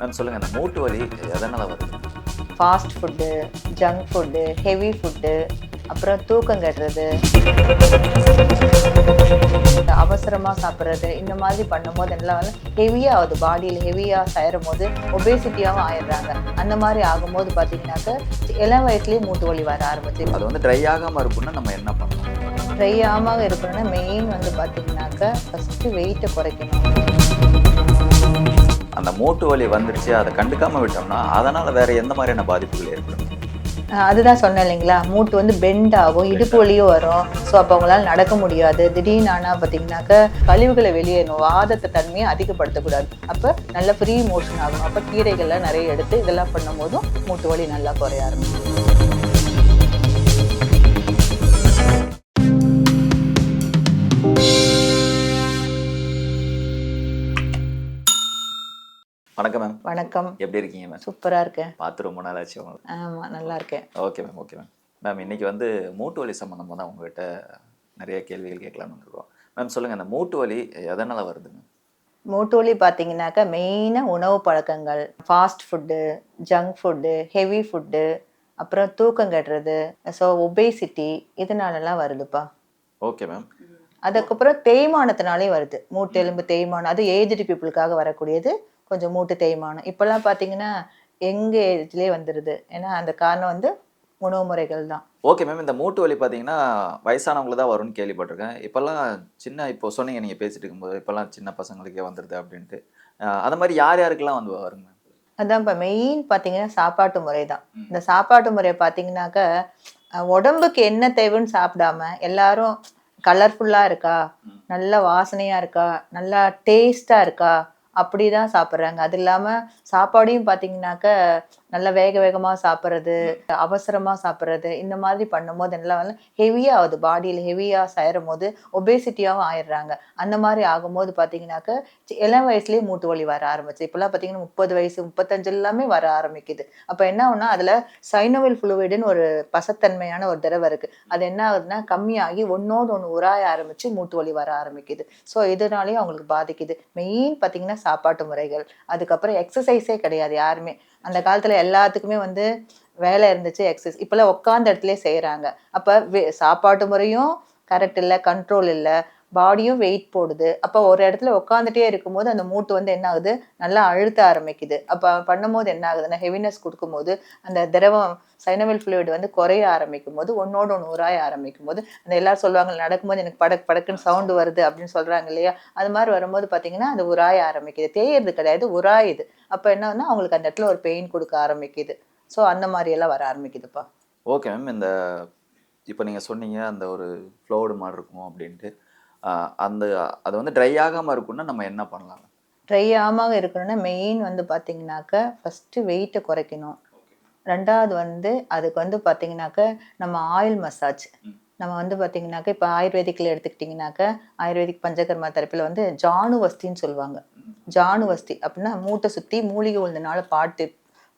Ma'am சொல்லுங்கள் இந்த மூட்டு வலி எதனால் வருது? Fast food junk food heavy food அப்புறம் தூக்கம் கட்டுறது அவசரமாக சாப்பிட்றது இந்த மாதிரி பண்ணும்போது எல்லாம் வந்து ஹெவியாக ஆகுது. பாடியில் ஹெவியாக சேரும் போது ஒபேசிட்டியாகவும் ஆயிடுறாங்க. அந்த மாதிரி ஆகும்போது பார்த்தீங்கன்னாக்க இளம் வயசுலேயே மூட்டு வலி வர ஆரம்பிச்சு அது வந்து ட்ரை ஆகாமல் இருக்குன்னா நம்ம என்ன பண்ணணும்? ட்ரை ஆகாம இருக்கணும்னா மெயின் வந்து பார்த்தீங்கன்னாக்க ஃபஸ்ட்டு வெயிட்டை குறைக்கணும். அந்த மூட்டு வலி வந்துருச்சு அதை கண்டுக்காம விட்டோம்னா அதனால் வேற எந்த மாதிரியான பாதிப்புகள் ஏற்படும்? அதுதான் சொன்னேன் இல்லைங்களா? மூட்டு வந்து பெண்ட் ஆகும் இடுப்பு வலியும் வரும். ஸோ அப்போ அவங்களால நடக்க முடியாது. திடீர்னு ஆனால் பார்த்தீங்கன்னாக்க கழிவுகளை வெளியேறணும். வாதத்தை தன்மையை அதிகப்படுத்தக்கூடாது. அப்போ நல்ல ஃப்ரீ மோஷன் ஆகும் அப்போ கீரைகள்லாம் நிறைய எடுத்து இதெல்லாம் பண்ணும்போதும் மூட்டு வலி நல்லா குறைய ஆரம்பிக்கும். வணக்கம். எப்படி இருக்கீங்க மேம் சூப்பராக இருக்கேன். பார்த்து ரொம்ப நாள் ஆச்சு உங்களுக்கு. ஆமாம் நல்லா இருக்கேன். Okay ma'am okay ma'am ma'am இன்னைக்கு வந்து மூட்டு வலி சம்மந்தமாக தான் உங்ககிட்ட நிறைய கேள்விகள் கேட்கலாம்னு இருக்கோம் மேம் சொல்லுங்கள் அந்த மூட்டு வலி எதனால் வருது மேம் மூட்டு வலி பார்த்தீங்கன்னாக்கா மெயினாக உணவு பழக்கங்கள் fast food junk food heavy food அப்புறம் தூக்கம் கட்டுறது ஸோ ஒபேசிட்டி இதனாலலாம் வருதுப்பா. ஓகே மேம் அதுக்கப்புறம் தேய்மானத்தினாலே வருது. மூட்டு எலும்பு தேய்மானம் அது ஏஜ்டு பீப்புளுக்காக வரக்கூடியது. கொஞ்சம் மூட்டு தேய்மானம். இப்போல்லாம் பார்த்தீங்கன்னா எங்க ஏஜ்லேயே வந்துடுது ஏன்னா அந்த காரணம் வந்து உணவு முறைகள் தான். ஓகே மேம் இந்த மூட்டு வலி பார்த்தீங்கன்னா வயசானவங்களுக்கு தான் வரும்னு கேள்விப்பட்டிருக்கேன். இப்போல்லாம் சின்ன இப்போ சொன்னீங்க நீங்கள் பேசிட்டு இருக்கும்போது இப்போல்லாம் சின்ன பசங்களுக்கே வந்துடுது அப்படின்ட்டு. அது மாதிரி யார் யாருக்கெல்லாம் வந்து வருங்க அதான் இப்போ மெயின் பார்த்தீங்கன்னா சாப்பாட்டு முறை தான். இந்த சாப்பாட்டு முறையை பார்த்தீங்கன்னாக்க உடம்புக்கு என்ன தேவைன்னு சாப்பிடாம எல்லாரும் கலர்ஃபுல்லாக இருக்கா? நல்ல வாசனையாக இருக்கா? நல்லா டேஸ்டாக இருக்கா? அப்படி தான் சாப்பிட்றாங்க. அது இல்லாமல் சாப்பாடையும் பார்த்தீங்கன்னாக்க நல்லா வேக வேகமாக சாப்பிட்றது அவசரமாக சாப்பிட்றது இந்த மாதிரி பண்ணும்போது எல்லாம் வந்து ஹெவியாக ஆகுது. பாடியில் ஹெவியாக சேரும் போது ஒபேசிட்டியாகவும் ஆயிடுறாங்க. அந்த மாதிரி ஆகும்போது பார்த்தீங்கன்னாக்க இளம் வயசுலேயே மூட்டு வலி வர ஆரம்பிச்சு. இப்போல்லாம் பார்த்தீங்கன்னா முப்பது வயசு முப்பத்தஞ்சு எல்லாமே வர ஆரம்பிக்குது. அப்போ என்ன ஆகுனா அதில் சைனோவில் ஃப்ளூவிடுன்னு ஒரு பசத்தன்மையான ஒரு தடவை இருக்குது அது என்ன ஆகுதுன்னா கம்மியாகி ஒன்றோடு ஒன்று உராய ஆரம்பித்து மூட்டு வலி வர ஆரம்பிக்குது. ஸோ இதனாலேயும் அவங்களுக்கு பாதிக்குது. மெயின் பார்த்தீங்கன்னா சாப்பாட்டு முறைகள். அதுக்கப்புறம் எக்ஸசைஸே கிடையாது யாருமே. அந்த காலத்தில் எல்லாத்துக்குமே வந்து வேலை இருந்துச்சு எக்ஸசைஸ் இப்போல்லாம் உட்காந்த இடத்துல செய்கிறாங்க அப்போ சாப்பாட்டு முறையும் கரெக்ட் இல்லை கண்ட்ரோல் இல்லை. பாடியும் வெயிட் போடுது. அப்போ ஒரு இடத்துல உட்காந்துட்டே இருக்கும்போது அந்த மூட்டு வந்து என்ன ஆகுது? நல்லா அழுத்த ஆரம்பிக்குது. அப்போ பண்ணும்போது என்ன ஆகுதுன்னா ஹெவினஸ் கொடுக்கும்போது அந்த திரவம் சைனவில் ஃப்ளூயிட் வந்து குறைய ஆரம்பிக்கும் போது ஒன்னோட ஒன்று உராய ஆரம்பிக்கும் போது அந்த எல்லாரும் சொல்லுவாங்க நடக்கும்போது எனக்கு படக் படக்குன்னு சவுண்டு வருது அப்படின்னு சொல்கிறாங்க இல்லையா? அது மாதிரி வரும்போது பார்த்தீங்கன்னா அது உராய ஆரம்பிக்குது. தேயறது கிடையாது உராயுது. அப்போ என்னன்னா அவங்களுக்கு அந்த இடத்துல ஒரு பெயின் கொடுக்க ஆரம்பிக்குது. ஸோ அந்த மாதிரி எல்லாம் வர ஆரம்பிக்குதுப்பா. ஓகே மேம் இந்த இப்போ நீங்கள் சொன்னீங்க அந்த ஒரு ஃப்ளோடு மாதிரி இருக்கும் அப்படின்ட்டு. அந்த அது வந்து ட்ரை ஆகாமல் இருக்குன்னா நம்ம என்ன பண்ணலாம்? ட்ரை ஆகாம இருக்கணும்னா மெயின் வந்து பார்த்தீங்கன்னாக்க ஃபஸ்ட்டு வெயிட்டை குறைக்கணும். ரெண்டாவது வந்து அதுக்கு வந்து பார்த்தீங்கன்னாக்க நம்ம ஆயில் மசாஜ் நம்ம வந்து பார்த்தீங்கன்னாக்க இப்போ ஆயுர்வேதிக்கில் எடுத்துக்கிட்டிங்கனாக்க ஆயுர்வேதிக் பஞ்சகர்மா தரப்பில் வந்து ஜானுவஸ்தின்னு சொல்லுவாங்க. ஜானுவஸ்தி அப்படின்னா மூட்டை சுற்றி மூலிகை உழுந்தனால பாட்டு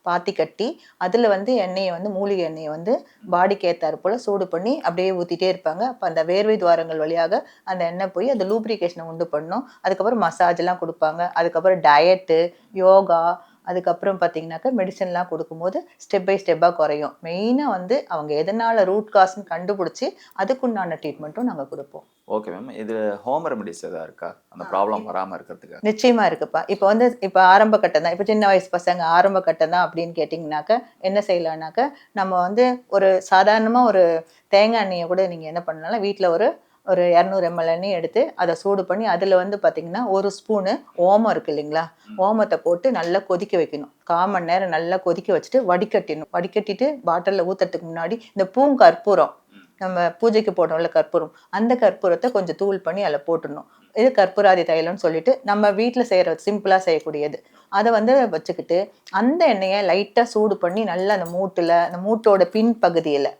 பாத்தி கட்டி அதில் வந்து எண்ணெயை வந்து மூலிகை எண்ணெயை வந்து பாடிக்கு ஏற்றாறு போல் சூடு பண்ணி அப்படியே ஊற்றிட்டே இருப்பாங்க. அப்போ அந்த வேர்வை துவாரங்கள் வழியாக அந்த எண்ணெய் போய் அந்த லூப்ரிகேஷனை உண்டு பண்ணும். அதுக்கப்புறம் மசாஜ்லாம் கொடுப்பாங்க. அதுக்கப்புறம் டயட்டு யோகா அதுக்கப்புறம் பார்த்தீங்கன்னாக்கா மெடிசன்லாம் கொடுக்கும்போது ஸ்டெப் பை ஸ்டெப்பாக குறையும். மெயினாக வந்து அவங்க எதனால் ரூட் காஸ்ன்னு கண்டுபிடிச்சி அதுக்குண்டான ட்ரீட்மெண்ட்டும் நாங்கள் கொடுப்போம். ஓகே மேம் இது ஹோம் ரெமடிஸ் எதாவது இருக்கா? அந்த ப்ராப்ளம் வராமல் இருக்கிறதுக்கு. நிச்சயமா இருக்குப்பா. இப்போ வந்து இப்போ ஆரம்ப கட்டம் தான் இப்போ சின்ன வயசு பசங்க ஆரம்ப கட்டம் தான் அப்படின்னு கேட்டிங்கனாக்க என்ன செய்யலாம்னாக்க நம்ம வந்து ஒரு சாதாரணமாக ஒரு தேங்காய் எண்ணெயை கூட நீங்கள் என்ன பண்ணலாம் வீட்டில் ஒரு ஒரு இரநூறு எம்எல் எண்ணெய் எடுத்து அதை சூடு பண்ணி அதில் வந்து பார்த்தீங்கன்னா ஒரு ஸ்பூனு ஓமம் இருக்கு இல்லைங்களா? ஓமத்தை போட்டு நல்லா கொதிக்க வைக்கணும். கால் மணி நேரம் நல்லா கொதிக்க வச்சுட்டு வடிகட்டிடணும். வடிகட்டிட்டு பாட்டிலில் ஊற்றுறதுக்கு முன்னாடி இந்த பூங்கற்பூரம் நம்ம பூஜைக்கு போடுறோம்ல கற்பூரம் அந்த கற்பூரத்தை கொஞ்சம் தூள் பண்ணி அதில் போட்டுடணும். இது கற்பூராதி தைலம்னு சொல்லிட்டு நம்ம வீட்டில் செய்கிற சிம்பிளாக செய்யக்கூடியது. அதை வந்து வச்சுக்கிட்டு அந்த எண்ணெயை லைட்டாக சூடு பண்ணி நல்லா அந்த மூட்டில் அந்த மூட்டோட பின் பகுதியில்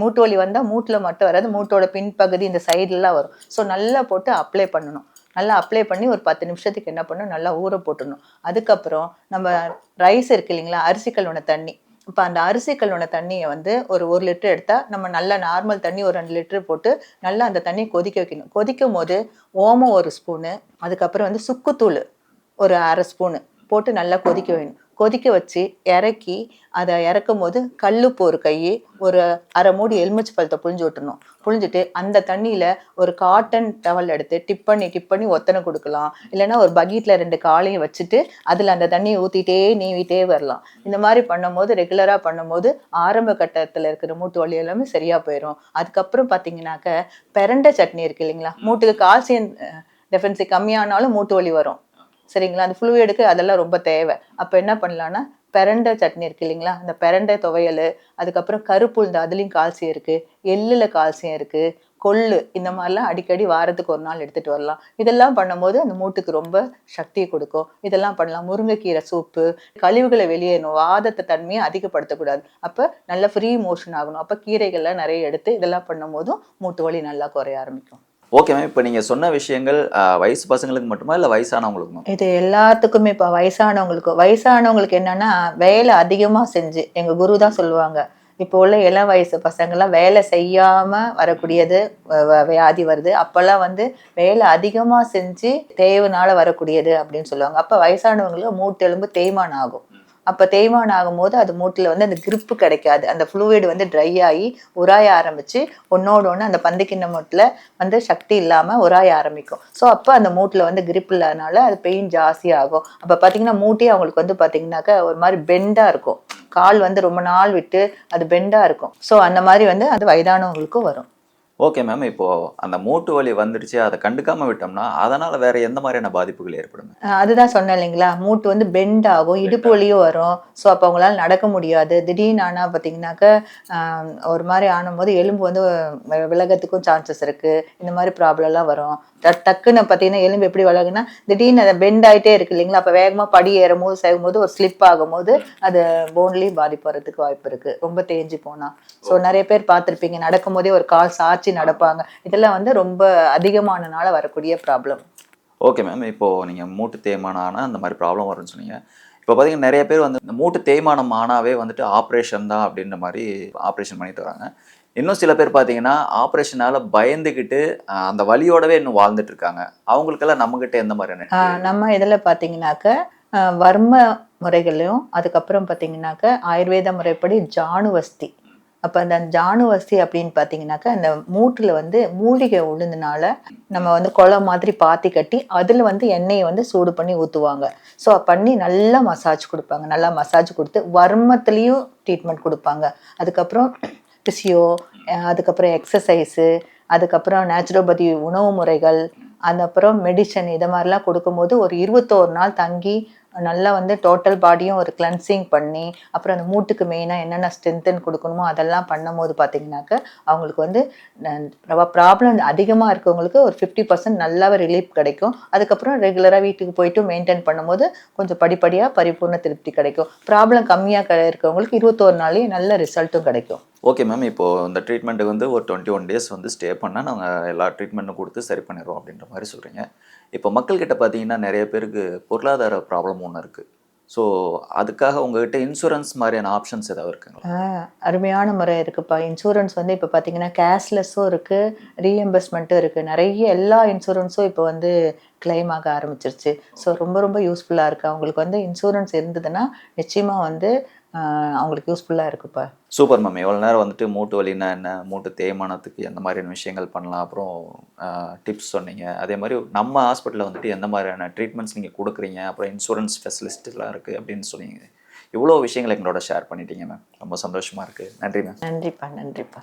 மூட்டு வலி வந்தால் மூட்டில் மட்டும் வராது மூட்டோட பின்பகுதி இந்த சைட்லலாம் வரும். ஸோ நல்லா போட்டு அப்ளை பண்ணணும். நல்லா அப்ளை பண்ணி ஒரு பத்து நிமிஷத்துக்கு என்ன பண்ணணும்? நல்லா ஊற போட்டுடணும். அதுக்கப்புறம் நம்ம ரைஸ் இருக்கு இல்லைங்களா அரிசி கழுவுன தண்ணி. இப்போ அந்த அரிசி தண்ணியை வந்து ஒரு ஒரு லிட்டர் எடுத்தால் நம்ம நல்லா நார்மல் தண்ணி ஒரு ரெண்டு லிட்டர் போட்டு நல்லா அந்த தண்ணியை கொதிக்க வைக்கணும். கொதிக்கும் போது ஓமம் ஒரு ஸ்பூனு அதுக்கப்புறம் வந்து சுக்குத்தூள் ஒரு அரை ஸ்பூனு போட்டு நல்லா கொதிக்க வேணும். கொதிக்க வச்சு இறக்கி அதை இறக்கும் போது கல்லுப்பு ஒரு கை ஒரு அரை மூடி எலுமிச்சை பழத்தை புழிஞ்சு விட்டுணும் புழிஞ்சிட்டு அந்த தண்ணியில் ஒரு காட்டன் டவல் எடுத்து டிப் பண்ணி டிப் பண்ணி ஒத்தனை கொடுக்கலாம். இல்லைன்னா ஒரு பக்கெட்டில் ரெண்டு காலையும் வச்சுட்டு அதில் அந்த தண்ணியை ஊற்றிட்டே நீவிட்டே வரலாம். இந்த மாதிரி பண்ணும்போது ரெகுலராக பண்ணும்போது ஆரம்ப கட்டத்தில் இருக்கிற மூட்டு வலி எல்லாமே சரியாக போயிடும் அதுக்கப்புறம் பார்த்தீங்கன்னாக்க பெரண்டை சட்னி இருக்கு இல்லைங்களா? மூட்டுக்கு கால்சியம் டெஃபன்சி கம்மியானாலும் மூட்டு வலி வரும். சரிங்களா? அந்த ஃப்ளூயிடுக்கு அதெல்லாம் ரொம்ப தேவை. அப்போ என்ன பண்ணலான்னா பெரண்டை சட்னி இருக்கு இல்லைங்களா? அந்த பெரண்டை துவையல் அதுக்கப்புறம் கருப்புழுந்து அதுலேயும் கால்சியம் இருக்குது எள்ளில் கால்சியம் இருக்குது கொள்ளு இந்த மாதிரிலாம் அடிக்கடி வாரத்துக்கு ஒரு நாள் எடுத்துகிட்டு வரலாம். இதெல்லாம் பண்ணும்போது அந்த மூட்டுக்கு ரொம்ப சக்தியை கொடுக்கும். இதெல்லாம் பண்ணலாம். முருங்கைக்கீரை சூப்பு கழிவுகளை வெளியேறணும் வாதத்தை தன்மையை அதிகப்படுத்தக்கூடாது. அப்போ நல்ல ஃப்ரீ மோஷன் ஆகணும். அப்போ கீரைகள்லாம் நிறைய எடுத்து இதெல்லாம் பண்ணும்போதும் மூட்டு வலி நல்லா குறைய ஆரம்பிக்கும். ஓகே மேம் இப்போ நீங்கள் சொன்ன விஷயங்கள் வயசு பசங்களுக்கு மட்டுமா இல்லை வயசானவங்களுக்கும் இது எல்லாத்துக்குமே இப்போ வயசானவங்களுக்கு வயசானவங்களுக்கு என்னன்னா வேலை அதிகமாக செஞ்சு எங்கள் குரு தான் சொல்லுவாங்க இப்போ உள்ள இளம் வயசு பசங்கள்லாம் வேலை செய்யாமல் வரக்கூடியது வ- வியாதி வருது. அப்போல்லாம் வந்து வேலை அதிகமாக செஞ்சு தேவைனால வரக்கூடியது அப்படின்னு சொல்லுவாங்க. அப்போ வயசானவங்களுக்கு மூட்டெலும்பு தேய்மானம் ஆகும். அப்போ தேய்மானம் ஆகும்போது அது மூட்டில் வந்து அந்த கிரிப்பு கிடைக்காது. அந்த ஃப்ளூயிட் வந்து ட்ரை ஆகி உராய ஆரம்பிச்சு ஒன்னோட ஒன்று அந்த பந்திக்கிண்ண மூட்டில் வந்து சக்தி இல்லாமல் உராய ஆரம்பிக்கும். ஸோ அப்போ அந்த மூட்டில் வந்து கிரிப் இல்லாதனால அது பெயின் ஜாஸ்தியாகும் அப்போ பார்த்தீங்கன்னா மூட்டி அவங்களுக்கு வந்து பார்த்தீங்கன்னாக்கா ஒரு மாதிரி பெண்டாக இருக்கும். கால் வந்து ரொம்ப நாள் விட்டு அது பெண்டாக இருக்கும். ஸோ அந்த மாதிரி வந்து அது வயதானவங்களுக்கும் வரும். ஓகே மேம் இப்போ அந்த மூட்டு வலி வந்துடுச்சு அதை கண்டுக்காம விட்டோம்னா அதனால வேற எந்த மாதிரியான பாதிப்புகள் ஏற்படும்? அதுதான் சொன்னேன் இல்லைங்களா? மூட்டு வந்து பெண்ட் ஆகும் இடுப்பு வலியும் வரும். ஸோ அப்போ அவங்களால நடக்க முடியாது. திடீர்னு ஆனால் பார்த்தீங்கன்னாக்க ஒரு மாதிரி ஆனும்போது எலும்பு வந்து விலகத்துக்கும் சான்சஸ் இருக்கு. இந்த மாதிரி ப்ராப்ளம்லாம் வரும். டக்குன்னு பார்த்தீங்கன்னா எலும்பு எப்படி விலகுனா திடீர்னு அதை பெண்ட் ஆயிட்டே இருக்கு இல்லைங்களா? அப்போ வேகமாக படி ஏறும்போது செய்யும்போது ஒரு ஸ்லிப் ஆகும்போது அது போன்லேயும் பாதிப்பு வர்றதுக்கு வாய்ப்பு இருக்கு. ரொம்ப தேஞ்சு போனா. ஸோ நிறைய பேர் பார்த்துருப்பீங்க நடக்கும்போதே ஒரு கால் நடப்பாங்க. இதெல்லாம் வந்து ரொம்ப அதிகமானனால வரக்கூடிய ப்ராப்ளம் ஓகே மேம் இப்போ நீங்க மூட்டு தேய்மானம் ஆனா அந்த மாதிரி ப்ராப்ளம் வரும்னு சொன்னீங்க. இப்போ பார்த்தீங்கன்னா நிறைய பேர் வந்து இந்த மூட்டு தேய்மானம் ஆனாவே வந்துட்டு ஆப்ரேஷன் தான் அப்படின்ற மாதிரி ஆப்ரேஷன் பண்ணிட்டு வராங்க. இன்னும் சில பேர் பார்த்தீங்கன்னா ஆப்ரேஷனால பயந்துக்கிட்டு அந்த வலியோடவே இன்னும் வாழ்ந்துட்டு இருக்காங்க. அவங்களுக்கெல்லாம் நம்மகிட்ட எந்த மாதிரியான நம்ம இதில் பார்த்தீங்கன்னாக்க வர்ம முறைகளையும் அதுக்கப்புறம் பார்த்தீங்கன்னாக்க ஆயுர்வேத முறைப்படி ஜானுவஸ்தி. அப்போ அந்த ஜானுவஸ்தி அப்படின்னு பார்த்தீங்கன்னாக்கா அந்த மூட்டில் வந்து மூலிகை உளுந்தனால நம்ம வந்து குளம் மாதிரி பாத்தி கட்டி அதில் வந்து எண்ணெயை வந்து சூடு பண்ணி ஊற்றுவாங்க ஸோ பண்ணி நல்லா மசாஜ் கொடுப்பாங்க. நல்லா மசாஜ் கொடுத்து வர்மத்துலேயும் ட்ரீட்மெண்ட் கொடுப்பாங்க. அதுக்கப்புறம் பிசியோ அதுக்கப்புறம் எக்ஸசைஸு அதுக்கப்புறம் நேச்சுரோபதி உணவு முறைகள் அந்த அப்புறம் மெடிசன் இதை மாதிரிலாம் கொடுக்கும்போது ஒரு இருபத்தோரு நாள் தங்கி நல்லா வந்து டோட்டல் பாடியும் ஒரு கிளன்சிங் பண்ணி அப்புறம் அந்த மூட்டுக்கு மெயினாக என்னென்ன ஸ்ட்ரென்தன் கொடுக்கணுமோ அதெல்லாம் பண்ணும்போது பார்த்தீங்கன்னாக்க அவங்களுக்கு வந்து ப்ராப்ளம் அதிகமாக இருக்கவங்களுக்கு ஒரு ஃபிஃப்டி பர்சன்ட் நல்லாவே ரிலீஃப் கிடைக்கும். அதுக்கப்புறம் ரெகுலராக வீட்டுக்கு போயிட்டு மெயின்டைன் பண்ணும்போது கொஞ்சம் படிப்படியாக பரிபூர்ண திருப்தி கிடைக்கும். ப்ராப்ளம் கம்மியாக இருக்கவங்களுக்கு இருபத்தோரு நாளையும் நல்ல ரிசல்ட்டும் கிடைக்கும். ஓகே மேம் இப்போது இந்த ட்ரீட்மெண்ட்டுக்கு வந்து ஒரு டுவெண்ட்டி ஒன் டேஸ் வந்து ஸ்டே பண்ணால் நாங்கள் எல்லா ட்ரீட்மெண்ட்டும் கொடுத்து சரி பண்ணிடுவோம் அப்படின்ற மாதிரி சொல்கிறீங்க இப்போ மக்கள்கிட்ட பார்த்தீங்கன்னா நிறைய பேருக்கு பொருளாதார ப்ராப்ளம் ஒன்று இருக்குது ஸோ அதுக்காக உங்ககிட்ட இன்சூரன்ஸ் மாதிரியான ஆப்ஷன்ஸ் ஏதாவது இருக்குங்களா? அருமையான முறை இருக்குப்பா. இன்சூரன்ஸ் வந்து இப்போ பார்த்தீங்கன்னா கேஷ்லெஸ்ஸும் இருக்குது ரீஎம்பர்ஸ்மெண்ட்டும் இருக்குது நிறைய எல்லா இன்சூரன்ஸும் இப்போ வந்து கிளைம் ஆக ஆரம்பிச்சிருச்சு. ஸோ ரொம்ப ரொம்ப யூஸ்ஃபுல்லாக இருக்குது அவங்களுக்கு வந்து இன்சூரன்ஸ் இருந்ததுன்னா நிச்சயமாக வந்து அவங்களுக்கு யூஸ்ஃபுல்லாக இருக்குப்பா. சூப்பர் மேம் எவ்வளோ நேரம் வந்துட்டு மூட்டு வலின்னா என்ன மூட்டு தேய்மானத்துக்கு எந்த மாதிரியான விஷயங்கள் பண்ணலாம் அப்புறம் டிப்ஸ் சொன்னீங்க. அதே மாதிரி நம்ம ஹாஸ்பிட்டலில் வந்துட்டு எந்த மாதிரியான ட்ரீட்மெண்ட்ஸ் நீங்கள் கொடுக்குறீங்க அப்புறம் இன்சூரன்ஸ் ஸ்பெஷலிஸ்ட்லாம் இருக்குது அப்படின்னு சொன்னீங்க. இவ்வளோ விஷயங்களை எங்களோட ஷேர் பண்ணிட்டீங்க மேம் ரொம்ப சந்தோஷமாக இருக்குது நன்றி மேம் நன்றிப்பா நன்றிப்பா.